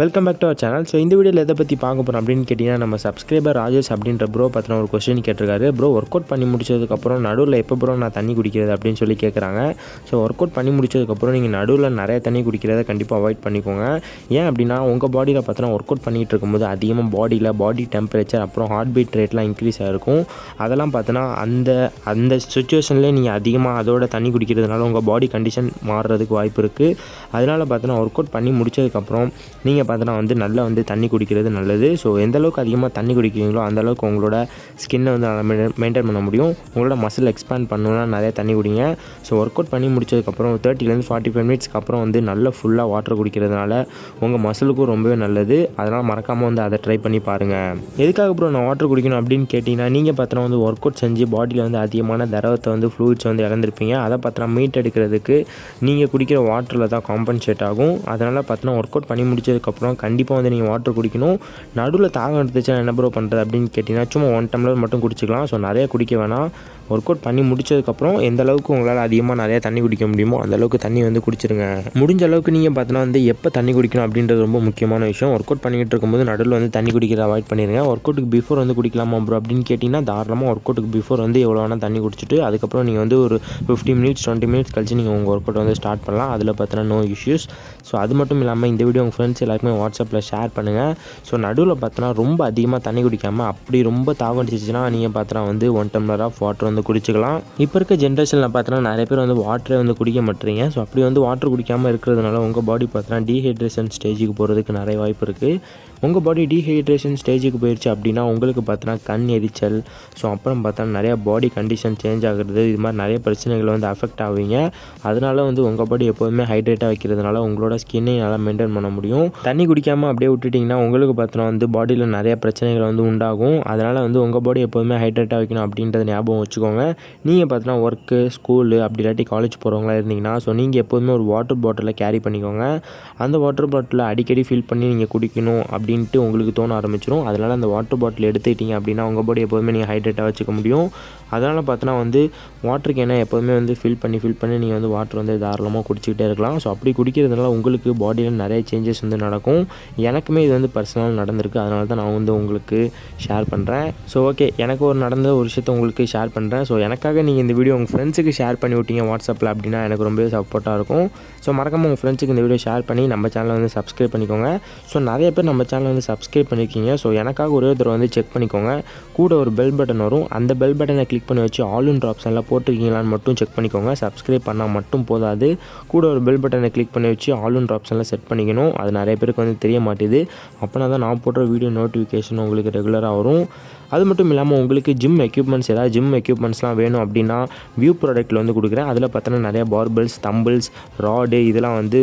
Welcome back to our channel so இந்த வீடியோவில் எதை பற்றி பார்க்க போகிறோம் அப்படின்னு கேட்டிங்கன்னா நம்ம சப்ஸ்கிரைபர் ராஜேஷ் அப்படின்ற ப்ரோ பற்றின ஒரு கொஸ்டின் கேட்டிருக்காரு. ப்ரோ ஒர்க் அவுட் பண்ணி முடிச்சதுக்கப்புறம் நடுவில் எப்போ ப்ரோ நான் தண்ணி குடிக்கிறது அப்படின்னு சொல்லி கேட்குறாங்க ஸோ ஒர்க் அவுட் பண்ணி முடிச்சதுக்கப்புறம் நீங்கள் நடுவில் நிறைய தண்ணி குடிக்கிறத கண்டிப்பாக அவாய்ட் பண்ணிக்கோங்க. ஏன் அப்படின்னா உங்கள் பாடியில் பார்த்தினா ஒர்க் அவுட் பண்ணிகிட்டு இருக்கும்போது அதிகமாக பாடியில் பாடி டெம்பரேச்சர் அப்புறம் ஹார்ட் பீட் ரேட்லாம் இன்க்ரீஸ் ஆகிருக்கும் அதெல்லாம் பார்த்தோன்னா அந்த அந்த சுச்சுவேஷன்லேயே நீங்கள் அதிகமாக அதோட தண்ணி குடிக்கிறதுனால உங்கள் பாடி கண்டிஷன் மாறுறதுக்கு வாய்ப்பு இருக்குது அதனால் பார்த்தோன்னா ஒர்க் அவுட் பண்ணி முடிச்சதுக்கப்புறம் நீங்கள் பார்த்தோன்னா வந்து நல்லா வந்து தண்ணி குடிக்கிறது நல்லது. ஸோ எந்தளவுக்கு அதிகமாக தண்ணி குடிக்கிறீங்களோ அந்த அளவுக்கு உங்களோட ஸ்கின்னை வந்து மெயின்டைன் பண்ண முடியும். உங்களோட மசில் எக்ஸ்பேண்ட் பண்ணணும்னா நிறைய தண்ணி குடிங்க. ஸோ ஒர்க் அவுட் பண்ணி முடிச்சதுக்கப்புறம் தேர்ட்டிலேருந்து ஃபார்ட்டி ஃபைவ் மினிட்ஸ்க்கு அப்புறம் வந்து நல்ல ஃபுல்லாக வாட்டர் குடிக்கிறதுனால உங்கள் மசிலுக்கும் ரொம்பவே நல்லது. அதனால் மறக்காமல் வந்து அதை ட்ரை பண்ணி பாருங்கள் எதுக்காக அப்புறம் நான் வாட்டர் குடிக்கணும் அப்படின்னு கேட்டிங்கன்னா நீங்கள் பார்த்தோன்னா வந்து ஒர்க் அவுட் செஞ்சு பாடியில் வந்து அதிகமான திரவத்தை வந்து ஃப்ளூயிட்ஸ் வந்து இழந்திருப்பீங்க. அதை பார்த்தோன்னா மீட் எடுக்கிறதுக்கு நீங்கள் குடிக்கிற வாட்டரில் தான் காம்பன்சேட் ஆகும். அதனால் பார்த்தோன்னா ஒர்க் அவுட் பண்ணி முடிச்சதுக்கப்புறம் கண்டிப்பாக வந்து நீங்கள் வாட்டர் குடிக்கணும். நடுவில் தாகம் எடுத்துச்சுன்னா என்ன ப்ரோ பண்ணுறது அப்படின்னு கேட்டிங்கன்னா சும்மா ஒன் டம்ளர் மட்டும் குடிச்சிக்கலாம். ஸோ நிறைய குடிக்க வேணாம். ஒர்க் அவுட் பண்ணி முடிச்சதுக்கப்புறம் எந்த அளவுக்கு உங்களால் அதிகமாக நிறையா தண்ணி குடிக்க முடியுமோ அந்த அளவுக்கு தண்ணி வந்து குடிச்சிருங்க. முடிஞ்ச அளவுக்கு நீங்கள் பார்த்தீங்கன்னா வந்து எப்போ தண்ணி குடிக்கணும் அப்படின்றது ரொம்ப முக்கியமான விஷயம். ஒர்க் அவுட் பண்ணிகிட்டு இருக்கும்போது நடுவில் வந்து தண்ணி குடிக்கிறத அவாய்ட் பண்ணிடுங்க ஒர்க் அவுட்டுக்கு பிஃபோர் வந்து குடிக்கலாமா ப்ரோ அப்படின்னு கேட்டிங்கன்னா தாராளமாக ஒர்க் அவுட்டுக்கு பிஃபோர் வந்து எவ்வளோ வேணால் தண்ணி குடிச்சிட்டு அதுக்கப்புறம் நீங்கள் வந்து ஒரு ஃபிஃப்டி மினிட்ஸ் டுவெண்ட்டி மினிட்ஸ் கழிச்சு நீங்கள் உங்கள் ஒர்க் அவுட் வந்து ஸ்டார்ட் பண்ணலாம். அதில் பார்த்தீங்கன்னா நோ இஷ்யூஸ் ஸோ அது மட்டும் இல்லாமல் இந்த வீடியோ உங்கள் ஃப்ரெண்ட்ஸ் எல்லாருக்குமே வாட்ஸ்அப்பில் ஷேர் பண்ணுங்கள் ஸோ நடுவில் பார்த்தோன்னா ரொம்ப அதிகமாக தண்ணி குடிக்காமல் அப்படி ரொம்ப தாகம் அடிச்சிச்சுன்னா நீங்கள் பார்த்தோன்னா வந்து ஒன் டம்ளர் ஆஃப் வாட்டர் வந்து குடிச்சிக்கலாம். இப்போ இருக்க ஜென்ரேஷனில் பார்த்தோன்னா நிறைய பேர் வந்து வாட்டரை வந்து குடிக்க மாட்டேறீங்க. ஸோ அப்படி வந்து வாட்டர் குடிக்காமல் இருக்கிறதுனால உங்கள் பாடி பார்த்தோன்னா டீஹைட்ரேஷன் ஸ்டேஜுக்கு போகிறதுக்கு நிறைய வாய்ப்பு இருக்குது உங்கள் பாடி டீஹைட்ரேஷன் ஸ்டேஜுக்கு போயிடுச்சு அப்படின்னா உங்களுக்கு பார்த்தோன்னா கண் எரிச்சல் ஸோ அப்புறம் பார்த்தோன்னா நிறையா பாடி கண்டிஷன் சேஞ்ச் ஆகுறது இது மாதிரி நிறைய பிரச்சனைகள் வந்து அஃபெக்ட் ஆவீங்க. அதனால வந்து உங்கள் பாடி எப்போதுமே ஹைட்ரேட்டாக வைக்கிறதுனால உங்களோட ஸ்கின்னை நல்லா மெயின்டைன் பண்ண முடியும். தண்ணி குடிக்காமல் அப்படியே விட்டுட்டிங்கன்னா உங்களுக்கு பார்த்தோன்னா வந்து பாடியில் நிறைய பிரச்சனைகள் வந்து உண்டாகும். அதனால் வந்து உங்கள் பாடி எப்போதுமே ஹைட்ரேட்டாக வைக்கணும் அப்படின்றத ஞாபகம் வச்சுக்கோங்க. நீங்கள் பார்த்தோன்னா ஒர்க்கு ஸ்கூலு அப்படி இல்லாட்டி காலேஜ் போகிறவங்களா இருந்தீங்கன்னா ஸோ நீங்கள் எப்போதுமே ஒரு வாட்டர் பாட்டிலை கேரி பண்ணிக்கோங்க. அந்த வாட்டர் பாட்டிலை அடிக்கடி ஃபில் பண்ணி நீங்கள் குடிக்கணும் அப்படி அப்படின்ட்டு உங்களுக்கு தோண ஆரம்பிச்சிடும் அதனால் அந்த வாட்டர் பாட்டில் எடுத்துக்கிட்டீங்க அப்படின்னா உங்கள் பாடி எப்போதுமே நீங்கள் ஹைட்ரேட்டாக வச்சுக்க முடியும். அதனால் பார்த்தோன்னா வந்து வாட்டர் கேனை எப்போதுமே வந்து ஃபில் பண்ணி ஃபில் பண்ணி நீங்கள் வந்து வாட்டர் வந்து தாராளமாக குடிச்சிக்கிட்டே இருக்கலாம். ஸோ அப்படி குடிக்கிறதுனால உங்களுக்கு பாடியில் நிறைய சேஞ்சஸ் வந்து நடக்கும். எனக்குமே இது வந்து பர்சனலாக நடந்திருக்கு. அதனால தான் நான் வந்து உங்களுக்கு ஷேர் பண்ணுறேன் ஸோ ஓகே எனக்கு ஒரு நடந்த ஒரு விஷயத்தை உங்களுக்கு ஷேர் பண்ணுறேன் ஸோ எனக்காக நீங்கள் இந்த வீடியோ உங்கள் ஃப்ரெண்ட்ஸுக்கு ஷேர் பண்ணி விட்டீங்க வாட்ஸ்அப்பில் அப்படின்னா எனக்கு ரொம்பவே சப்போர்ட்டாக இருக்கும். ஸோ மறக்காமல் உங்கள் ஃப்ரெண்ட்ஸுக்கு இந்த வீடியோ ஷேர் பண்ணி நம்ம சேனலை வந்து சப்ஸ்கிரைப் பண்ணிக்கோங்க. ஸோ நிறைய பேர் நம்ம சேனல் வந்து சப்ஸ்கிரைப் பண்ணியிருக்கீங்க ஸோ எனக்காக ஒரே தடவை வந்து செக் பண்ணிக்கோங்க. கூட ஒரு பெல் பட்டன் வரும். அந்த பெல் பட்டனை கிளிக் பண்ணி வச்சு ஆல் இன் ஆப்ஷனில் போட்டிருக்கீங்களான்னு மட்டும் செக் பண்ணிக்கோங்க. சப்ஸ்கிரைப் பண்ணால் மட்டும் போதாது. கூட ஒரு பெல் பட்டனை கிளிக் பண்ணி வச்சு ஆல் இன் ஆப்ஷனில் செட் பண்ணிக்கணும். அது நிறைய பேருக்கு வந்து தெரிய மாட்டேது. அப்போனா தான் நான் போடுற வீடியோ நோட்டிஃபிகேஷன் உங்களுக்கு ரெகுலராக வரும். அது மட்டும் இல்லாமல் உங்களுக்கு ஜிம் எக்யூப்மெண்ட்ஸ் ஏதாவது ஜிம் எக்யூப்மெண்ட்ஸ்லாம் வேணும் அப்படின்னா வியூ ப்ராடக்ட்டில் வந்து கொடுக்குறேன். அதில் பார்த்தோன்னா நிறைய பார்பிள்ஸ் தம்பிள்ஸ் ராடு இதெல்லாம் வந்து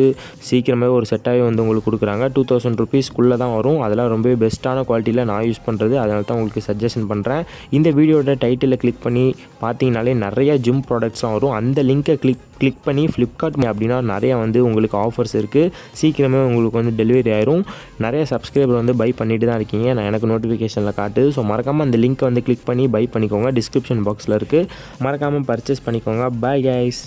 சீக்கிரமே ஒரு செட்டாகவே வந்து உங்களுக்கு கொடுக்குறாங்க. டூ தௌசண்ட் ருபீஸ்க்குள்ளே தான் வரும். அதெல்லாம் ரொம்பவே பெஸ்ட்டான குவாலிட்டியில் நான் யூஸ் பண்ணுறது அதனால தான் உங்களுக்கு சஜஷன் பண்ணுறேன் இந்த வீடியோட டைட்டிலில் கிளிக் பண்ணி பார்த்தீங்கனாலே நிறைய ஜிம் ப்ராடக்ட்ஸ்லாம் வரும். அந்த லிங்க்கை கிளிக் கிளிக் பண்ணி ஃப்ளிப்கார்ட் அப்படின்னா நிறைய வந்து உங்களுக்கு ஆஃபர்ஸ் இருக்குது சீக்கிரமே உங்களுக்கு வந்து டெலிவரி ஆயிரும். நிறைய சப்ஸ்கிரைபர் வந்து பை பண்ணிட்டு தான் இருக்கீங்க. நான் எனக்கு நோட்டிஃபிகேஷனில் காட்டுது. ஸோ மறக்காமல் அந்த லிங்க்கை வந்து கிளிக் பண்ணி பை பண்ணிக்கோங்க. டிஸ்கிரிப்ஷன் பாக்ஸில் இருக்குது மறக்காமல் பர்ச்சேஸ் பண்ணிக்கோங்க. Bye guys